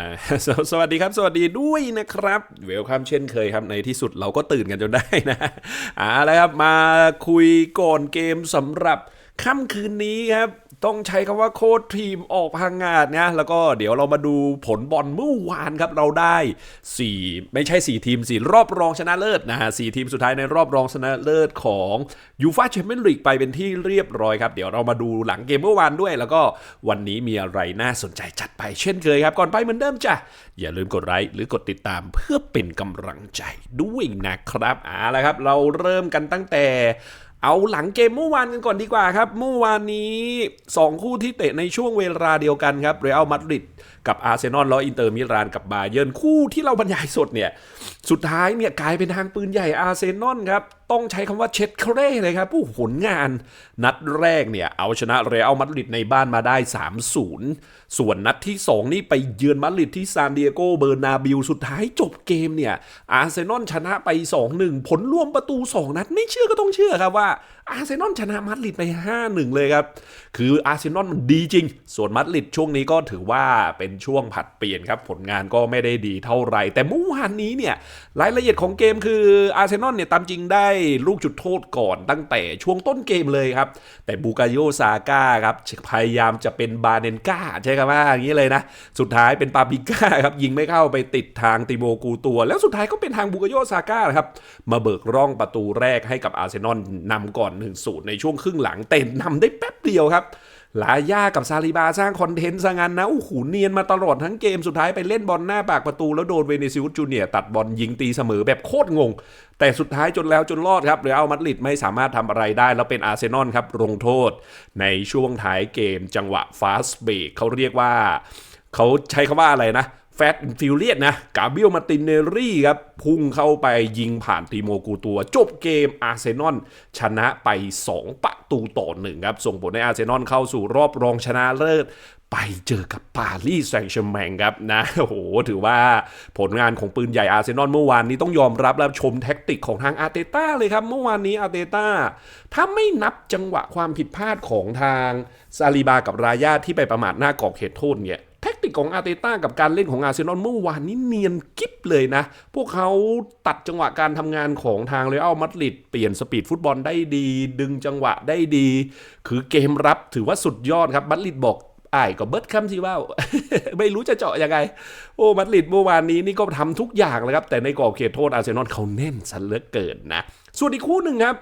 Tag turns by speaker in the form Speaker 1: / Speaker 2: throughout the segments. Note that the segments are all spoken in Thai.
Speaker 1: นะสสวัสดีครับ สวัสดีด้วยนะครับ เวลคัมเช่นเคยครับ ในที่สุดเราก็ตื่นกันจนได้นะอ่าละครับ มาคุยก่อนเกมสำหรับค่ำคืนนี้ครับ ต้องใช้คำว่าโค้ดทีมออกพังงาดนะแล้วก็เดี๋ยวเรามาดูผลบอลเมื่อวานครับเราได้ 4 ไม่ใช่ 4 ทีมสี่รอบรองชนะเลิศนะฮะสทีมสุดท้ายในรอบรองชนะเลิศของยูฟาแชมเปี้ยนลีกไปเป็นที่เรียบร้อยครับ เดี๋ยวเรามาดูหลังเกมเมื่อวานด้วย แล้วก็วันนี้มีอะไรน่าสนใจจัดไปเช่นเคยครับก่อนไปเหมือนเดิมจ้ะอย่าลืมกดไลค์หรือกดติดตามเพื่อเป็นกำลังใจด้วยนะครับเอาละครับ เราเริ่มกันตั้งแต่ เอาหลังเกมเมื่อวานกันก่อนดีกว่าครับ เมื่อวานนี้ 2 คู่ที่เตะในช่วงเวลาเดียวกันครับเรอัลมาดริดกับอาร์เซนอลแล้วอินเตอร์มิลานกับบาเยิร์นคู่ที่เราบรรยายสดเนี่ย สุดท้ายเนี่ยกลายเป็นทางปืนใหญ่อาร์เซนอลครับต้องใช้คำว่าเช็ดเคร่เลยครับ ผู้ผลงานนัดแรกเนี่ย เอาชนะเรอัลมาดริดในบ้านมาได้ 3-0 ส่วนนัดที่ 2 นี่ไปเยือนมาดริดที่ซานดิเอโกเบอร์นาบิลสุดท้ายจบเกมเนี่ยอาร์เซนอลชนะไป 2-1 ผลรวมประตู 2 นัดไม่เชื่อก็ต้องเชื่อครับว่าอาร์เซนอลชนะมาดริดไป 5-1 เลยครับ คืออาร์เซนอลมันดีจริง ส่วนมาดริดช่วงนี้ก็ถือว่าเป็นช่วงผัดเปลี่ยนครับ ผลงานก็ไม่ได้ดีเท่าไหร่ แต่เมื่อวานนี้เนี่ย รายละเอียดของเกมคืออาร์เซนอลเนี่ยตามจริงได้ลูกจุดโทษก่อนตั้งแต่ช่วงต้นเกมเลยครับ แต่บูกาโยซาก้าครับพยายามจะเป็นบาเนนก้าใช่คำว่าอย่างนี้เลยนะ สุดท้ายเป็นปาปิก้าครับยิงไม่เข้าไปติดทางติโมกูตัว แล้วสุดท้ายก็เป็นทางบูกาโยซาก้าครับมาเบิกร่องประตูแรกให้กับอาร์เซนอลนำก่อน1-0 ในช่วงครึ่งหลังเต็นนำได้แป๊บเดียวครับลาย่ากับซาลิบาสร้างคอนเทนต์ซะงั้นนะ โอ้โห เนียนมาตลอดทั้งเกมสุดท้ายไปเล่นบอลหน้าปากประตูแล้วโดนเวเนซิอุสจูเนียตัดบอลยิงตีเสมอแบบโคตรงง แต่สุดท้ายจนแล้วจนรอดครับเรอัลมาดริดไม่สามารถทำอะไรได้ แล้วเป็นอาร์เซนอลครับลงโทษ ในช่วงท้ายเกมจังหวะฟาสเบรกเขาเรียกว่า เขาใช้คำว่าอะไรนะ แฟตฟิลเลียนนะ กาเบียลมาตินเนรี่ครับ พุ่งเข้าไปยิงผ่านตีโมกูตัว จบเกมอาร์เซนอลชนะไป 2 ประตูต่อหนึ่งครับ ส่งผลให้อาร์เซนอลเข้าสู่รอบรองชนะเลิศไปเจอกับปารีสแซงต์แชร์แมงครับนะโอ้โหถือว่าผลงานของปืนใหญ่อาร์เซนอลเมื่อวานนี้ต้องยอมรับและชมแท็กติกของทางอาร์เตต้าเลยครับเมื่อวานนี้อาร์เตต้าถ้าไม่นับจังหวะความผิดพลาดของทางซาลีบากับรายาที่ไปประมาทหน้ากรอบเขตโทษเนี่ย แทคติกของอาร์เตต้ากับการเล่นของอาร์เซนอลเมื่อวานนี้เนียนกิ๊บเลยนะ พวกเขาตัดจังหวะการทำงานของทางเรอัลมาดริดเปลี่ยนสปีดฟุตบอลได้ดี ดึงจังหวะได้ดี คือเกมรับถือว่าสุดยอดครับมาดริดบอกอ้ายก็เบิร์ดคำสิว่าไม่รู้จะเจาะยังไง โอ้มาดริดเมื่อวานนี้นี่ก็ทำทุกอย่างเลยครับ แต่ในกรอบเขตโทษอาร์เซนอลเขาแน่นสันเหลือเกินนะ ส่วนอีกคู่หนึ่งครับ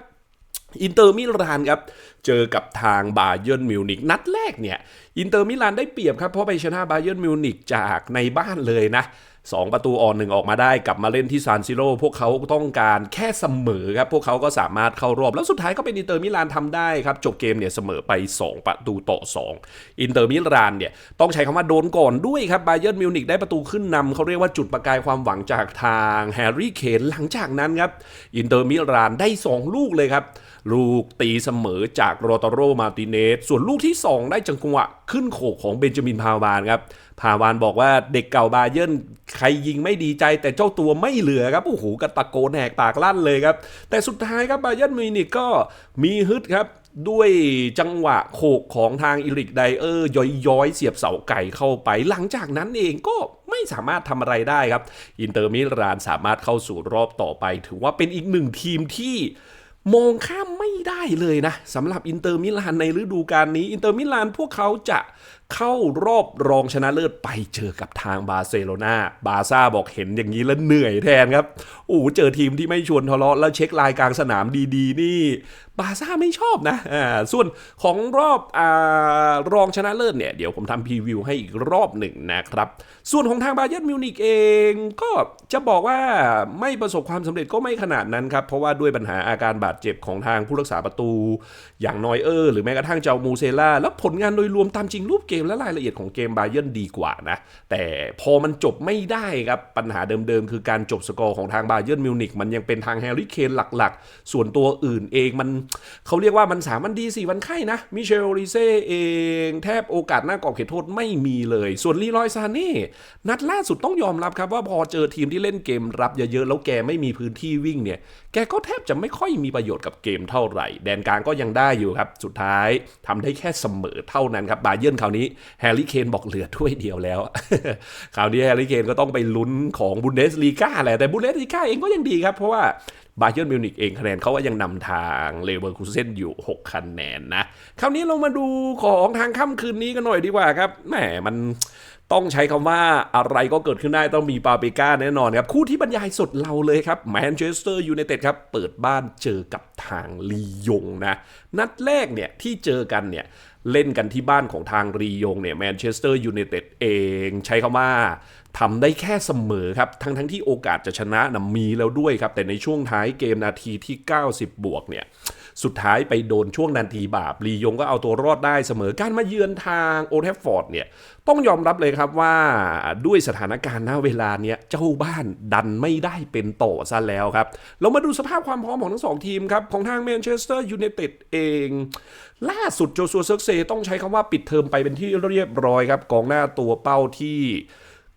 Speaker 1: อินเตอร์มิลานครับ เจอกับทางบาเยิร์นมิวนิกนัดแรกเนี่ย อินเตอร์มิลานได้เปรียบครับ เพราะไปชนะบาเยิร์นมิวนิกจากในบ้านเลยนะ สองประตูอ่อนหนึ่งออกมาได้กลับมาเล่นที่ซานซิโร่พวกเขาต้องการแค่เสมอครับ พวกเขาก็สามารถเข้ารอบ แล้วสุดท้ายก็เป็นอินเตอร์มิลานทำได้ครับ จบเกมเนี่ยเสมอไป 2 ประตูต่อ 2 อินเตอร์มิลานเนี่ยต้องใช้คำว่าโดนก่อนด้วยครับบาเยิร์นมิวนิกได้ประตูขึ้นนำเขาเรียกว่าจุดประกายความหวังจากทางแฮร์รี่เคนหลังจากนั้นครับอินเตอร์มิลานได้ 2 ลูกเลยครับลูกตีเสมอจากโรตาโรมาติเนสส่วนลูกที่ 2 ได้จังหวะขึ้นโขกของเบนจามินพาวานครับพาวานบอกว่าเด็กเก่าบาเยิร์นใครยิงไม่ดีใจแต่เจ้าตัวไม่เหลือครับโอ้โหกระตะโกนแหกปากลั่นเลยครับ แต่สุดท้ายครับบาเยิร์นมิวนิกก็มีฮึดครับด้วยจังหวะโขกของทางอิริกไดเออร์ย้อยๆ เสียบเสาไก่เข้าไป หลังจากนั้นเองก็ไม่สามารถทำอะไรได้ครับ อินเตอร์มิลานสามารถเข้าสู่รอบต่อไป ถือว่าเป็นอีกหนึ่งทีมที่มองข้ามไม่ได้เลยนะสำหรับอินเตอร์มิลานในฤดูกาลนี้ อินเตอร์มิลานพวกเขาจะ เข้ารอบรองชนะเลิศไปเจอกับทางบาร์เซโลนาบาซ่าบอกเห็นอย่างนี้แล้วเหนื่อยแทนครับโอ้เจอทีมที่ไม่ชวนทะเลาะแล้วเช็คลายกลางสนามดีๆ นี่ บาซ่าไม่ชอบนะอ่าส่วนของรอบอ่ารองชนะเลิศเนี่ย เดี๋ยวผมทำพรีวิวให้อีกรอบหนึ่งนะครับ ส่วนของทางบาเยิร์นมิวนิกเองก็จะบอกว่าไม่ประสบความสำเร็จก็ไม่ขนาดนั้นครับ เพราะว่าด้วยปัญหาอาการบาดเจ็บของทางผู้รักษาประตู อย่างนอยเออร์หรือแม้กระทั่งเจ้ามูเซล่าแล้วผลงานโดยรวมตามจริงรูปเกมและรายละเอียดของเกมบาเยิร์นดีกว่านะแต่พอมันจบไม่ได้ครับปัญหาเดิมๆ คือการจบสกอร์ของทางบาเยิร์นมิวนิกมันยังเป็นทางแฮร์รี่เคนหลักๆ ส่วนตัวอื่นเองมันเขาเรียกว่ามันสามวันดีสี่วันไข้นะมิเชลริเซ่เองแทบโอกาสหน้ากรอบเขตโทษไม่มีเลย ส่วนลีรอยซาเน่นัดล่าสุดต้องยอมรับครับว่าพอเจอทีมที่เล่นเกมรับเยอะๆแล้วแกไม่มีพื้นที่วิ่งเนี่ยแกก็แทบจะไม่ค่อยมีประโยชน์กับเกมเท่าไหร่ แดนกลางก็ยังได้อยู่ครับสุดท้ายทำได้แค่เสมอเท่านั้นครับบาเยิร์นคราวนี้นี้แฮร์รี่เคนบอกเหลือถ้วยเดียวแล้ว คราวนี้แฮร์รี่เคนก็ต้องไปลุ้นของบุนเดสลีกาแหละแต่บุนเดสลีกาเองก็ยังดีครับ เพราะว่าบาเยิร์นมิวนิกเองคะแนนเขาว่ายังนำทางเลเวอร์คูเซนอยู่ 6 คะแนนนะ คราวนี้เรามาดูของทางค่ำคืนนี้กันหน่อยดีกว่าครับแหมมันต้องใช้คำว่าอะไรก็เกิดขึ้นได้ต้องมีปาเปก้าแน่นอนครับ คู่ที่บรรยายสดเราเลยครับแมนเชสเตอร์ยูไนเต็ดครับ เปิดบ้านเจอกับทางลียงนะ นัดแรกเนี่ยที่เจอกันเนี่ย เล่นกันที่บ้านของทางรียงเนี่ยแมนเชสเตอร์ยูไนเต็ดเองใช้คำว่าทำได้แค่เสมอครับ ทั้งทั้งที่โอกาสจะชนะนะมีแล้วด้วยครับ แต่ในช่วงท้ายเกมนาทีที่ 90 บวกเนี่ย สุดท้ายไปโดนช่วงนาทีบาปรียงก็เอาตัวรอดได้เสมอการมาเยือนทางโอเทฟฟอร์ดเนี่ยต้องยอมรับเลยครับว่าด้วยสถานการณ์ณเวลาเนี้ยเจ้าบ้านดันไม่ได้เป็นต่อซะแล้วครับ เรามาดูสภาพความพร้อมของทั้งสองทีมครับ ของทางแมนเชสเตอร์ยูไนเต็ดเอง ล่าสุดโจซัวเซิร์กเซต้องใช้คำว่าปิดเทอมไปเป็นที่เรียบร้อยครับกองหน้าตัวเป้าที่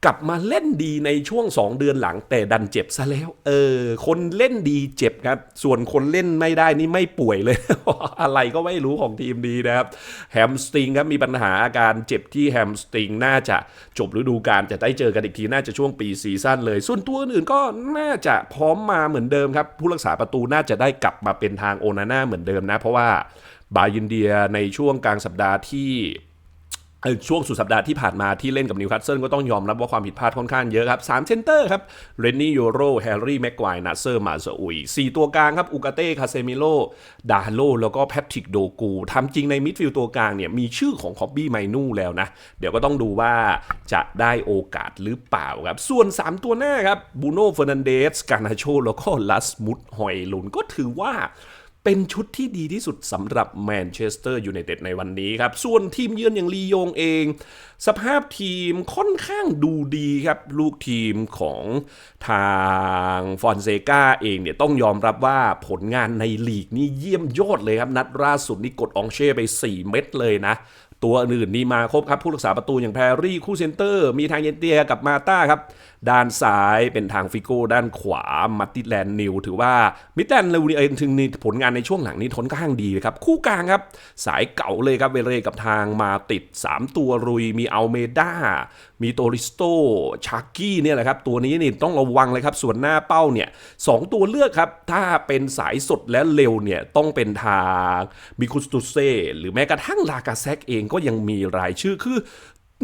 Speaker 1: กลับมาเล่นดีในช่วง 2 เดือนหลังแต่ดันเจ็บซะแล้ว เออ คนเล่นดีเจ็บครับ ส่วนคนเล่นไม่ได้นี่ไม่ป่วยเลย อะไรก็ไม่รู้ของทีมดีนะครับแฮมสตริงครับมีปัญหาอาการเจ็บที่แฮมสตริงน่าจะจบฤดูกาลจะได้เจอกันอีกทีน่าจะช่วงปีซีซั่นเลย ส่วนตัวอื่นก็น่าจะพร้อมมาเหมือนเดิมครับ ผู้รักษาประตูน่าจะได้กลับมาเป็นทางโอนาน่าเหมือนเดิมนะ เพราะว่าบายินเดียในช่วงกลางสัปดาห์ที่ ช่วงสุดสัปดาห์ที่ผ่านมาที่เล่นกับนิวคาสเซิลก็ต้องยอมรับว่าความผิดพลาดค่อนข้างเยอะครับ3เซนเตอร์ครับเรนนี่โยโรแฮร์รี่แม็กควายนัสเซอร์มาซาอุย4ตัวกลางครับอูกาเต้คาเซมิโลดาโลแล้วก็แพทริกโดกูทำจริงในมิดฟิลด์ตัวกลางเนี่ยมีชื่อของคอบบี้ไมนูแล้วนะ เดี๋ยวก็ต้องดูว่าจะได้โอกาสหรือเปล่าครับ ส่วน 3 ตัวหน้าครับบูโน่เฟอร์นันเดสกานาโชแล้วก็ลัสมุดหอยลุนก็ถือว่า เป็นชุดที่ดีที่สุดสำหรับแมนเชสเตอร์ยูไนเต็ดในวันนี้ครับ ส่วนทีมเยือนอย่างลียงเอง สภาพทีมค่อนข้างดูดีครับ ลูกทีมของทางฟอนเซกาเองเนี่ยต้องยอมรับว่าผลงานในลีกนี่เยี่ยมยอดเลยครับ นัดล่าสุดนี่กดองเช่ไป 4 เม็ดเลยนะตัวอื่นนี่มาครบครับ ผู้รักษาประตูอย่างแพรรี่คู่เซนเตอร์ มีทางเยนเตียกับมาต้าครับด้านซ้ายเป็นทางฟิโก้ด้านขวามัตติแลนนิวถือว่ามิดแลนด์เลวเองถึงนี่ผลงานในช่วงหลังนี้ทนข้างดีเลยครับ คู่กลางครับ สายเก่าเลยครับเวเรกับทางมาติด 3 ตัวรุยมีอัลเมดามีโตริสโตชากี้เนี่ยแหละครับ ตัวนี้นี่ต้องระวังเลยครับ ส่วนหน้าเป้าเนี่ยสองตัวเลือกครับ ถ้าเป็นสายสดและเร็วเนี่ยต้องเป็นทางมิคุสตุเซหรือแม้กระทั่งลากาแซกเองก็ยังมีรายชื่อคือ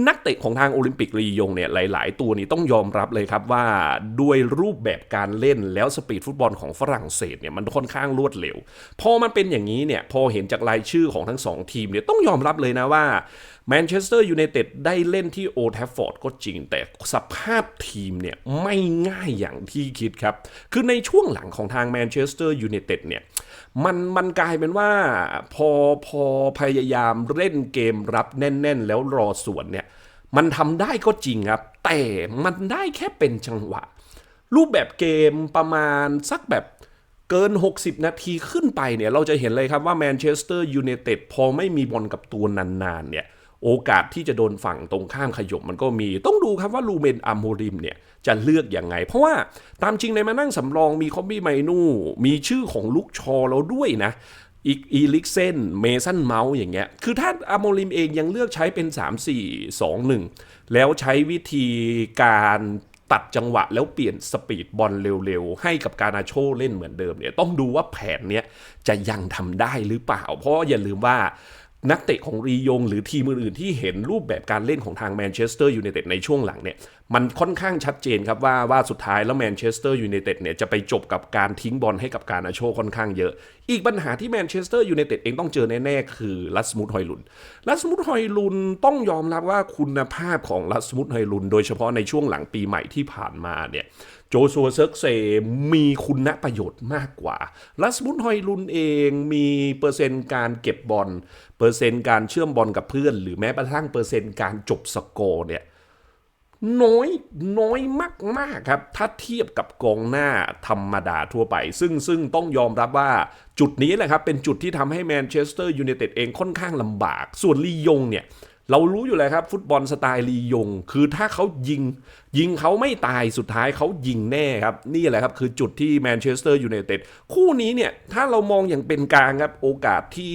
Speaker 1: นักเตะของทางโอลิมปิกรียงเนี่ยหลาย ๆ ตัวนี้ต้องยอมรับเลยครับว่าด้วยรูปแบบการเล่นแล้วสปีดฟุตบอลของฝรั่งเศสเนี่ยมันค่อนข้างรวดเร็ว พอมันเป็นอย่างนี้เนี่ยพอเห็นจากรายชื่อของทั้งสองทีมเนี่ยต้องยอมรับเลยนะว่าแมนเชสเตอร์ยูไนเต็ดได้เล่นที่โอแทฟฟอร์ดก็จริง แต่สภาพทีมเนี่ยไม่ง่ายอย่างที่คิดครับ คือในช่วงหลังของทางแมนเชสเตอร์ยูไนเต็ดเนี่ย มันมันกลายเป็นว่าพอพอพยายามเล่นเกมรับแน่น ๆ แล้วรอสวนเนี่ยมันทำได้ก็จริงครับ แต่มันได้แค่เป็นจังหวะ รูปแบบเกมประมาณสักแบบเกิน 60 นาทีขึ้นไปเนี่ยเราจะเห็นเลยครับว่าแมนเชสเตอร์ยูไนเต็ดพอไม่มีบอลกับตัวนานๆเนี่ย โอกาสที่จะโดนฝั่งตรงข้ามขยบมันก็มี ต้องดูครับว่าลูเมนอัมโมริมเนี่ยจะเลือกอยังไง เพราะว่าตามจริงในมานั่งสำรองมีคอบบี้ไมนูมีชื่อของลุกชอแล้วด้วยนะอีกอีลิกเซนเมสันเมาส์อย่างเงี้ย คือถ้าอโมริมเองยังเลือกใช้เป็น 3 4 2 1 แล้วใช้วิธีการตัดจังหวะแล้วเปลี่ยนสปีดบอลเร็วๆ ให้กับการาโชเล่นเหมือนเดิมเนี่ยต้องดูว่าแผนเนี้ยจะยังทำได้หรือเปล่า เพราะอย่าลืมว่า นักเตะของรียง หรือทีมอื่นๆที่เห็นรูปแบบการเล่นของทางแมนเชสเตอร์ยูไนเต็ดในช่วงหลังเนี่ยมันค่อนข้างชัดเจนครับว่าว่าสุดท้ายแล้วแมนเชสเตอร์ยูไนเต็ดเนี่ยจะไปจบกับการทิ้งบอลให้กับการอาโชค่อนข้างเยอะ อีกปัญหาที่แมนเชสเตอร์ยูไนเต็ดเองต้องเจอแน่ๆคือลัสมุดฮอยลุนลัสมุดฮอยลุนต้องยอมรับว่าคุณภาพของลัสมุดฮอยลุนโดยเฉพาะในช่วงหลังปีใหม่ที่ผ่านมาเนี่ยโจซัวเซิร์กเซมีคุณประโยชน์มากกว่าลัสมุนฮอยลุนเองมีเปอร์เซ็นต์การเก็บบอลเปอร์เซ็นต์การเชื่อมบอลกับเพื่อน หรือแม้กระทั่งเปอร์เซ็นต์การจบสกอร์เนี่ยน้อยน้อยมากๆครับ ถ้าเทียบกับกองหน้าธรรมดาทั่วไป ซึ่งซึ่งต้องยอมรับว่าจุดนี้แหละครับ เป็นจุดที่ทำให้แมนเชสเตอร์ยูไนเต็ดเองค่อนข้างลำบาก ส่วนลียงเนี่ย เรารู้อยู่แล้วครับ ฟุตบอลสไตล์ลียง คือถ้าเขายิง ยิงเขาไม่ตายสุดท้ายเขายิงแน่ครับ นี่แหละครับคือจุดที่แมนเชสเตอร์ยูไนเต็ดคู่นี้เนี่ย ถ้าเรามองอย่างเป็นกลางครับ โอกาสที่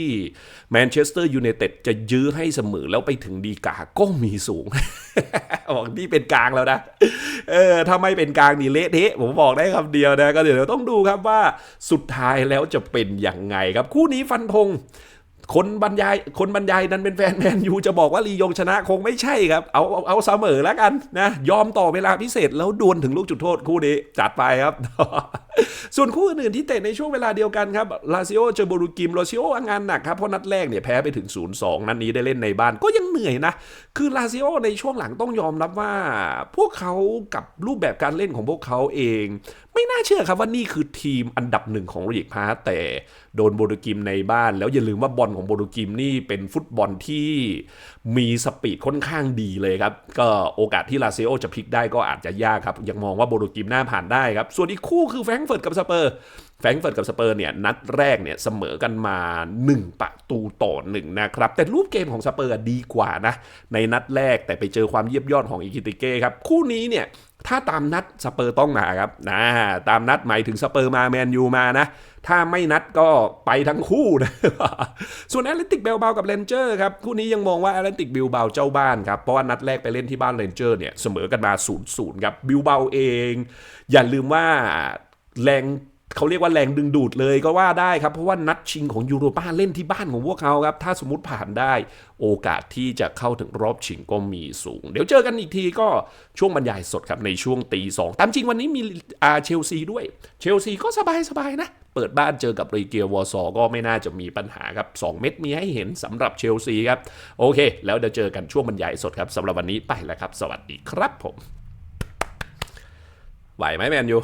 Speaker 1: แมนเชสเตอร์ยูไนเต็ดจะยื้อให้เสมอแล้วไปถึงดีกาก็มีสูงบอกนี่เป็นกลางแล้วนะเออถ้าไม่เป็นกลางนี่เละเทะผมบอกได้คำเดียวนะก็เดี๋ยวต้องดูครับว่าสุดท้ายแล้วจะเป็นอย่างไงครับ คู่นี้ฟันธง คนบรรยายคนบรรยายนั้นเป็นแฟนแมนยูจะบอกว่าลียงชนะคงไม่ใช่ครับ เอาเอาเอาเสมอแล้วกันนะยอมต่อเวลาพิเศษแล้วดวลถึงลูกจุดโทษคู่นี้ จัดไปครับ ส่วนคู่อื่นที่เตะในช่วงเวลาเดียวกันครับลาซิโอเจอโบรูกิมลาซิโองานหนักครับเพราะนัดแรกเนี่ยแพ้ไปถึง 0-2 นัดนี้ได้เล่นในบ้านก็ยังเหนื่อยนะ คือลาซิโอในช่วงหลังต้องยอมรับว่า พวกเขากับรูปแบบการเล่นของพวกเขาเอง ไม่น่าเชื่อครับว่านี่คือทีมอันดับหนึ่งของลีกพาสแต่โดนโบรูกิมในบ้าน แล้วอย่าลืมว่าบอลของโบรูกิมนี่เป็นฟุตบอลที่มีสปีดค่อนข้างดีเลยครับ ก็โอกาสที่ลาเซโอจะพลิกได้ก็อาจจะยากครับ ยังมองว่าโบรูกิมน่าผ่านได้ครับ ส่วนอีกคู่คือแฟรงเฟิร์ตกับสเปอร์แฟรงเฟิร์ตกับสเปอร์เนี่ยนัดแรกเนี่ยเสมอกันมา 1 ประตูต่อหนึ่งนะครับ แต่รูปเกมของสเปอร์ดีกว่านะ ในนัดแรกแต่ไปเจอความเยียบยอดของอิคิติเก้ครับ คู่นี้เนี่ย ถ้าตามนัดสเปอร์ต้องมาครับนะตามนัดหมายถึงสเปอร์มาแมนยูมานะ ถ้าไม่นัดก็ไปทั้งคู่นะ ส่วนแอตเลติกเบลบากับเรนเจอร์ครับ คู่นี้ยังมองว่าแอตเลติกบิลบาเจ้าบ้านครับ เพราะว่านัดแรกไปเล่นที่บ้านเรนเจอร์เนี่ย เสมอกันมา0-0ครับบิลบาเอง อย่าลืมว่าแรง เขาเรียกว่าแรงดึงดูดเลยก็ว่าได้ครับ เพราะว่านัดชิงของยูโรป้าเล่นที่บ้านของพวกเขาครับ ถ้าสมมติผ่านได้โอกาสที่จะเข้าถึงรอบชิงก็มีสูง เดี๋ยวเจอกันอีกทีก็ช่วงบรรยายสดครับ ในช่วงตีสองตามจริงวันนี้มีอาเชลซีด้วย เชลซีก็สบายสบายๆนะ เปิดบ้านเจอกับรีเกียวอร์ซอก็ไม่น่าจะมีปัญหาครับ 2 เม็ดมีให้เห็นสำหรับเชลซีครับ โอเค แล้วเดี๋ยวเจอกันช่วงบรรยายสดครับสำหรับวันนี้ไปแล้วครับ สวัสดีครับผมไหวไหมแมนยู